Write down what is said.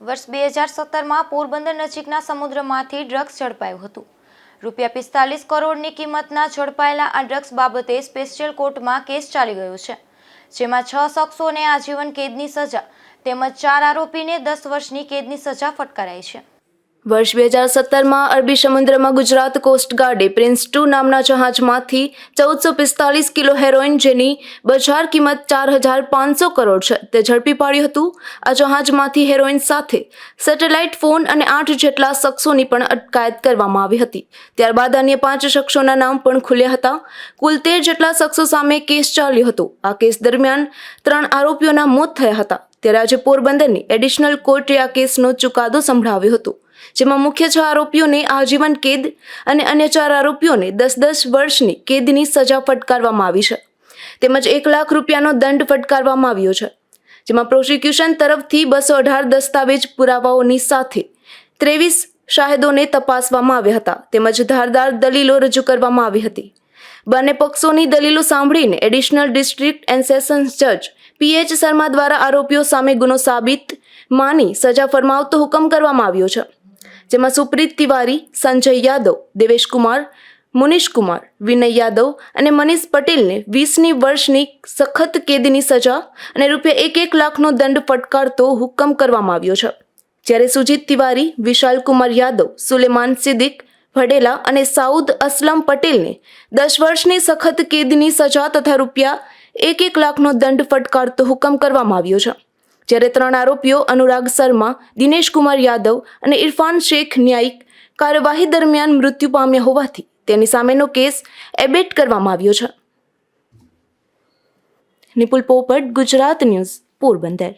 વર્ષ બે હજાર સત્તરમાં પોરબંદર નજીકના સમુદ્રમાંથી ડ્રગ્સ ઝડપાયું હતું. રૂપિયા પિસ્તાલીસ કરોડની કિંમતના ઝડપાયેલા આ ડ્રગ્સ બાબતે સ્પેશિયલ કોર્ટમાં કેસ ચાલી ગયો છે, જેમાં છ શખ્સોને આજીવન કેદની સજા તેમજ ચાર આરોપીને દસ વર્ષની કેદની સજા ફટકારાઈ છે. વર્ષ બે હજાર સત્તરમાં અરબી સમુદ્રમાં ગુજરાત કોસ્ટગાર્ડે પ્રિન્સ ટુ નામના જહાજમાંથી ચૌદસો પિસ્તાલીસ કિલો હેરોઇન જેની બજાર કિંમત ચાર હજાર પાંચસો કરોડ છે તે ઝડપી પાડ્યું હતું. આ જહાજમાંથી હેરોઇન સાથે સેટેલાઇટ ફોન અને આઠ જેટલા શખ્સોની પણ અટકાયત કરવામાં આવી હતી. ત્યારબાદ અન્ય પાંચ શખ્સોના નામ પણ ખુલ્યા હતા. કુલ તેર જેટલા શખ્સો સામે કેસ ચાલ્યો હતો. આ કેસ દરમિયાન ત્રણ આરોપીઓના મોત થયા હતા. ત્યારે આજે પોરબંદરની એડિશનલ કોર્ટે આ કેસનો ચુકાદો સંભળાવ્યો હતો, જેમાં મુખ્ય છ આરોપીઓને આજીવન કેદ અને અન્ય ચાર આરોપીઓને દસ દસ વર્ષની કેદની સજા ફટકારવામાં આવી છે. તેમજ એક લાખ રૂપિયાનો દંડ ફટકારવામાં આવ્યો છે, જેમાં પ્રોસિક્યુશન તરફથી બસો અઢાર દસ્તાવેજ પુરાવાઓની સાથે ત્રેવીસ શાહેદોને તપાસવામાં આવ્યા હતા, તેમજ ધારદાર દલીલો રજૂ કરવામાં આવી હતી. બંને પક્ષોની દલીલો સાંભળીને એડિશનલ ડિસ્ટ્રિક્ટ એન્ડ સેશન્સ જજ પીએચ શર્મા દ્વારા આરોપીઓ સામે ગુનો સાબિત માની સજા ફરમાવતો હુકમ કરવામાં આવ્યો છે. જેમાં સુપ્રીત તિવારી, સંજય યાદવ દેવેશ કુમાર મુનીશ કુમાર, વિનય યાદવ અને મનીષ પટેલને વીસની વર્ષની સખત કેદની સજા અને રૂપિયા એક એક લાખનો દંડ ફટકારતો હુકમ કરવામાં આવ્યો છે. જ્યારે સુજીત તિવારી, વિશાલ કુમાર યાદવ, સુલેમાન સિદ્દીક વડેલા અને સાઉદ અસલમ પટેલને દસ વર્ષની સખત કેદની સજા તથા રૂપિયા એક એક લાખનો દંડ ફટકારતો હુકમ કરવામાં આવ્યો છે. જ્યારે ત્રણ આરોપીઓ અનુરાગ શર્મા દિનેશ કુમાર યાદવ અને ઇરફાન શેખ ન્યાયિક કાર્યવાહી દરમિયાન મૃત્યુ પામ્યા હોવાથી તેની સામેનો કેસ એબેટ કરવામાં આવ્યો છે. નિપુલ પોપટ, ગુજરાત ન્યૂઝ, પોરબંદર.